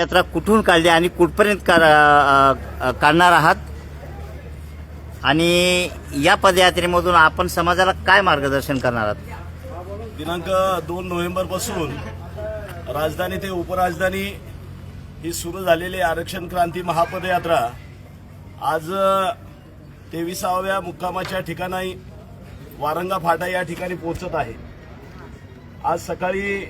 यात्रा कुठून काढली आणि कुठपर्यंत का- काढणार आहात? आणि या पदयात्रेमधून आपण समाजाला काय मार्गदर्शन करणार आहात? दिनांक दोन नोव्हेंबरपासून राजधानी ते उपराजधानी ही सुरू झालेली आरक्षण क्रांती महापदयात्रा आज तेविसाव्या मुक्कामाच्या ठिकाणी वारंगा फाटा या ठिकाणी पोहोचत आहे. आज सकाळी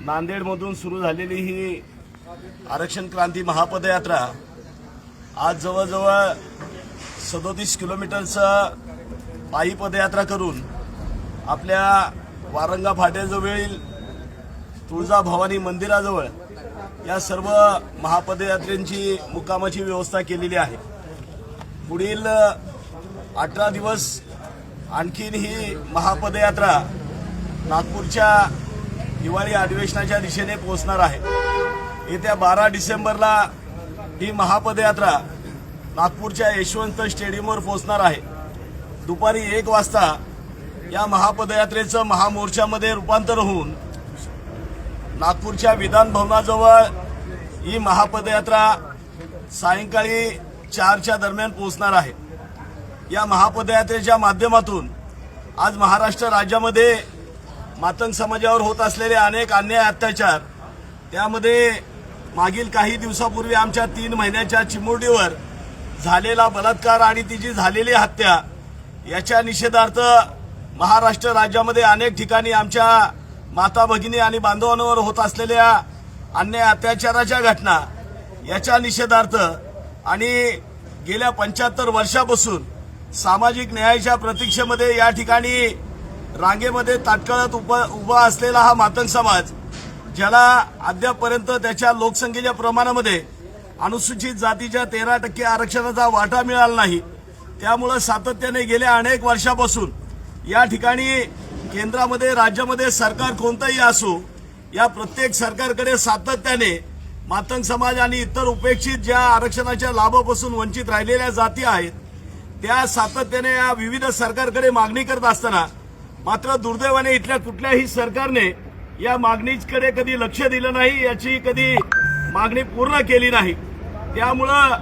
नांदेडमधून सुरू झालेली ही आरक्षण क्रांती महापदयात्रा. आज जवळजवळ सदोतीस किलोमीटरचं पायी पदयात्रा करून आपल्या वारंगा फाट्याजवळील तुळजाभवानी मंदिराजवळ या सर्व महापदयात्रेंची मुक्कामाची व्यवस्था केलेली आहे. पुढील अठरा दिवस आणखीन ही महापदयात्रा नागपूरच्या हिवाळी अधिवेशनाच्या दिशेने पोहोचणार आहे. येत्या बारा डिसेंबरला ही महापदयात्रा नागपूरच्या यशवंत स्टेडियमवर पोहोचणार आहे. दुपारी एक वाजता या महापदयात्रेचं महामोर्चामध्ये रूपांतर होऊन नागपूरच्या विधानभवनाजवळ ही महापदयात्रा सायंकाळी चारच्या दरम्यान पोहोचणार आहे. या महापदयात्रेच्या माध्यमातून आज महाराष्ट्र राज्यामध्ये मातंग समाजावर होत असलेले अनेक अन्याय अत्याचार त्यामध्ये मागील काही दिवसापूर्वी आमच्या तीन महिन्याच्या चिमुरडीवर झालेला बलात्कार आणि तिची झालेली हत्या याच्या निषेधार्थ महाराष्ट्र राज्यामध्ये अनेक ठिकाणी आमच्या माता भगिनी आणि बांधवांवर होत असलेल्या अन्याय अत्याचाराच्या घटना याच्या निषेधार्थ आणि गेल्या पंच्याहत्तर वर्षापासून सामाजिक न्यायाच्या प्रतीक्षेमध्ये या ठिकाणी रांगेमध्ये ताटकळत उप उभा असलेला हा मातंग समाज ज्याला अद्यापर्यंत त्याच्या लोकसंख्येच्या प्रमाणामध्ये अनुसूचित जातीच्या तेरा टक्के आरक्षणाचा वाटा मिळाला नाही. त्यामुळं सातत्याने गेल्या अनेक वर्षापासून या ठिकाणी केंद्रामध्ये राज्यामध्ये सरकार कोणतंही असो या प्रत्येक सरकारकडे सातत्याने मातंग समाज आणि इतर उपेक्षित ज्या आरक्षणाच्या लाभापासून वंचित राहिलेल्या जाती आहेत त्या सातत्याने या विविध सरकारकडे मागणी करत असताना मात्र दुर्दैवाने इथल्या कुठल्याही सरकारने या मागणीकडे कधी लक्ष दिलं नाही याची कधी मागणी पूर्ण केली नाही. त्यामुळं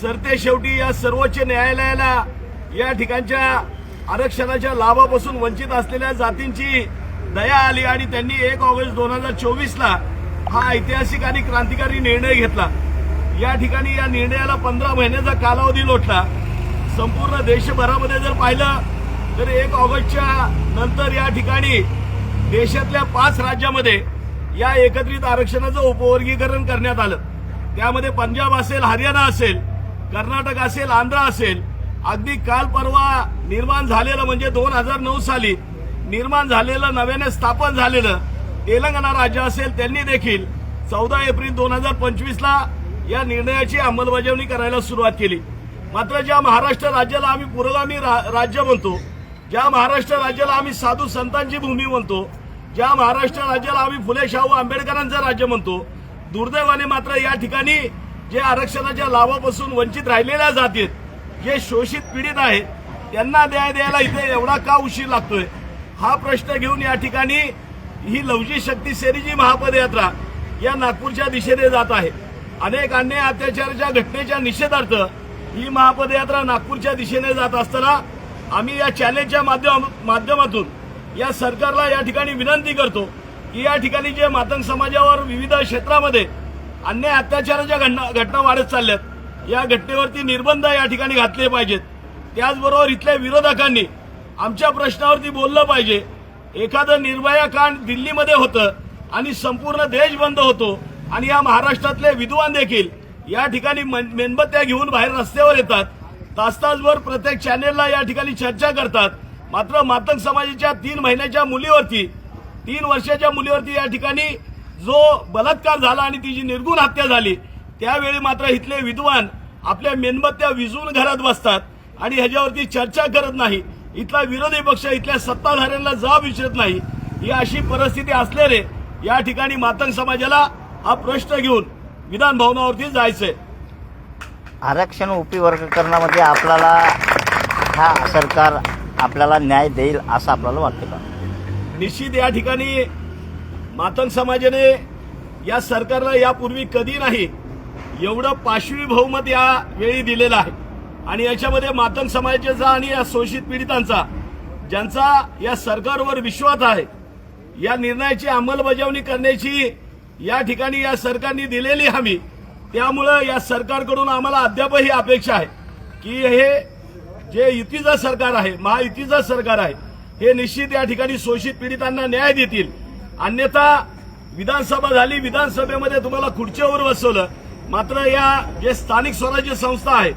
सरते शेवटी या सर्वोच्च न्यायालयाला या ठिकाणच्या आरक्षणाच्या लाभापासून वंचित असलेल्या जातींची दया आली आणि त्यांनी एक ऑगस्ट दोन हजार चोवीसला हा ऐतिहासिक आणि क्रांतिकारी निर्णय घेतला. या ठिकाणी या निर्णयाला पंधरा महिन्याचा कालावधी लोटला. संपूर्ण देशभरामध्ये जर पाहिलं तर एक ऑगस्टच्या नंतर या ठिकाणी देशातल्या पाच राज्यामध्ये या एकत्रित आरक्षणाचं उपवर्गीकरण करण्यात आलं. त्यामध्ये पंजाब असेल हरियाणा असेल कर्नाटक असेल आंध्र असेल अगदी काल परवा निर्माण झालेलं म्हणजे दोन हजार नऊ साली निर्माण झालेलं नव्याने स्थापन झालेलं तेलंगणा राज्य असेल त्यांनी देखील चौदा एप्रिल दोन हजार पंचवीसला या निर्णयाची अंमलबजावणी करायला सुरुवात केली. मात्र ज्या महाराष्ट्र राज्याला आम्ही पुरोगामी रा- राज्य म्हणतो ज्या महाराष्ट्र राज्याला आम्ही साधू संतांची भूमी म्हणतो ज्या महाराष्ट्र राज्याला आम्ही फुले शाहू आंबेडकरांचं राज्य म्हणतो दुर्दैवाने मात्र या ठिकाणी जे आरक्षणाच्या लाभापासून वंचित राहिलेल्या जातीत जे शोषित पीडित आहेत त्यांना न्याय द्यायला इथे एवढा का उशीर लागतोय? हा प्रश्न घेऊन या ठिकाणी ही लवजी शक्ती सेनेची महापदयात्रा या नागपूरच्या दिशेने जात आहे. अनेक अन्याय अत्याचाराच्या घटनेच्या निषेधार्थ ही महापदयात्रा नागपूरच्या दिशेने जात असताना आम्ही या चॅनेलच्या माध्यम माध्यमातून या सरकारला या ठिकाणी विनंती करतो की या ठिकाणी जे मातंग समाजावर विविध क्षेत्रामध्ये अन्याय अत्याचाराच्या घटना घटना वाढत चालल्यात या घटनेवरती निर्बंध या ठिकाणी घातले पाहिजेत. त्याचबरोबर इथल्या विरोधकांनी आमच्या प्रश्नावरती बोललं पाहिजे. एखादं निर्भया कांड दिल्लीमध्ये होतं आणि संपूर्ण देश बंद होतो आणि या महाराष्ट्रातले विद्वान देखील या ठिकाणी मन- मेणबत्त्या घेऊन बाहेर रस्त्यावर येतात तास तासभर प्रत्येक चॅनेलला या ठिकाणी चर्चा करतात मात्र मातंग समाजाच्या तीन महिन्याच्या मुलीवरती तीन वर्षाच्या मुलीवरती या ठिकाणी जो बलात्कार झाला आणि तिची निर्गुण हत्या झाली त्यावेळी मात्र इथले विद्वान आपल्या मेणबत्त्या विजून घरात बसतात आणि ह्याच्यावरती चर्चा करत नाही. इथला विरोधी पक्ष इथल्या सत्ताधाऱ्यांना जाब विचारत नाही. ही अशी परिस्थिती असलेले या ठिकाणी मातंग समाजाला हा प्रश्न घेऊन विधान भवनावरती जायचंय. आरक्षण उपवर्गीकरणामध्ये आपल्याला हा सरकार आपल्याला न्याय देईल असं आपल्याला वाटतं का? निश्चित या ठिकाणी मातंग समाजाने या सरकारला यापूर्वी कधी नाही एवढं पाशवी बहुमत या वेळी दिलेलं आहे. आणि याच्यामध्ये मातंग समाजाचा आणि या शोषित पीडितांचा ज्यांचा या सरकारवर विश्वास आहे या निर्णयाची अंमलबजावणी करण्याची या ठिकाणी या सरकारने दिलेली हमी त्यामुळं या सरकारकडून आम्हाला अद्यापही अपेक्षा आहे की हे जे युतीचं सरकार आहे महायुतीचं सरकार आहे हे निश्चित या ठिकाणी शोषित पीडितांना न्याय देतील. अन्यथा विधानसभा झाली विधानसभेमध्ये तुम्हाला खुर्चीवर बसवलं. मात्र या जे स्थानिक स्वराज्य संस्था आहे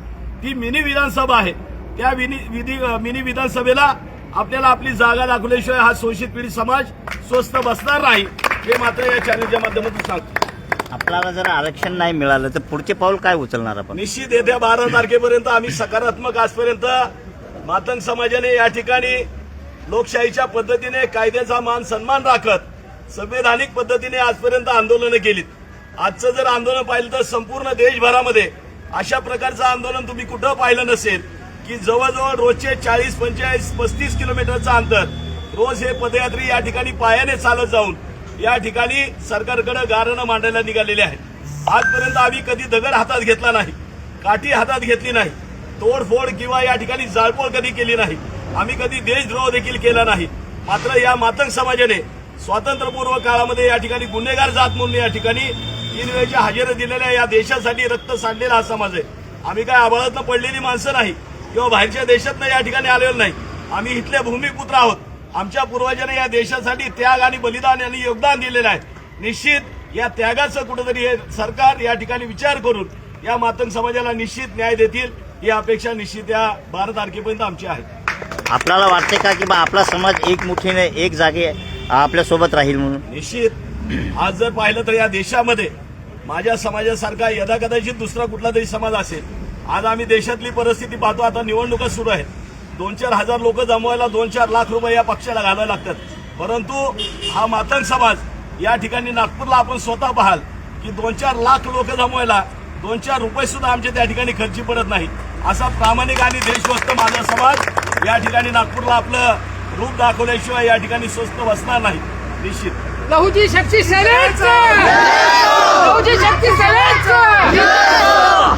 ती मिनी विधानसभा आहे. त्या विनी विधी मिनी विधानसभेला आपल्याला आपली जागा दाखवल्याशिवाय हा शोषित पीडित समाज स्वस्त बसणार नाही. हे मात्र या चॅनलच्या माध्यमातून सांगतो. आपल्याला जर आरक्षण नाही मिळालं तर पुढचे पाऊल काय उचलणार आपण? निश्चित येत्या बारा तारखेपर्यंत आम्ही सकारात्मक आजपर्यंत मातंग समाजाने या ठिकाणी लोकशाहीच्या पद्धतीने कायद्याचा मान सन्मान राखत संवैधानिक पद्धतीने आजपर्यंत आंदोलनं केलीत. आजचं जर आंदोलन पाहिलं तर संपूर्ण देशभरामध्ये अशा प्रकारचं आंदोलन तुम्ही कुठं पाहिलं नसेल की जवळजवळ रोजचे चाळीस पंचेचाळीस पस्तीस किलोमीटरचं अंतर रोज हे पदयात्री या ठिकाणी पायाने चालत जाऊन या ठिकाणी सरकारकडे गारणं मांडायला निघालेले आहेत. आजपर्यंत आम्ही कधी दगड हातात घेतला नाही काठी हातात घेतली नाही तोडफोड किंवा या ठिकाणी जाळपोळ कधी केली नाही. आम्ही कधी देशद्रोह देखील केला नाही. मात्र या मातंग समाजाने स्वातंत्र्यपूर्व काळामध्ये या ठिकाणी गुन्हेगार जात म्हणून या ठिकाणी तीन वेळेच्या हजेरी दिलेल्या या देशासाठी रक्त सांडलेला हा समाज आहे. आम्ही काय आबाळातनं पडलेली माणसं नाही किंवा बाहेरच्या देशातनं या ठिकाणी आलेलो नाही. आम्ही इथले भूमिपुत्र आहोत. आमच्या पूर्वजांनी या देशासाठी त्याग आणि बलिदान यांनी योगदान दिलेलं आहे. निश्चित या त्यागाचं कुठेतरी हे सरकार या ठिकाणी विचार करून या मातंग समाजाला निश्चित न्याय देतील ही अपेक्षा निश्चित या बारा तारखेपर्यंत आमची आहे. आपल्याला वाटते का की बा आपला समाज एकमुठीने एक जागे आपल्यासोबत राहील म्हणून? निश्चित. आज जर पाहिलं तर या देशामध्ये माझ्या समाजासारखा यदा कदाचित दुसरा कुठला तरी समाज असेल. आज आम्ही देशातली परिस्थिती पाहतो आता निवडणुका सुरू आहेत. दोन चार हजार लोक जमवायला दोन चार लाख रुपये या पक्षाला घालावे लागतात. परंतु हा मातंग समाज या ठिकाणी नागपूरला आपण स्वतः पाहाल की दोन चार लाख लोक जमवायला दोन चार रुपये सुद्धा आमच्या त्या ठिकाणी खर्ची पडत नाही असा प्रामाणिक आणि देशभक्त माझा समाज या ठिकाणी नागपूरला आपलं रूप दाखवल्याशिवाय या ठिकाणी स्वस्त बसणार नाही. निश्चित. लहुजी शक्ती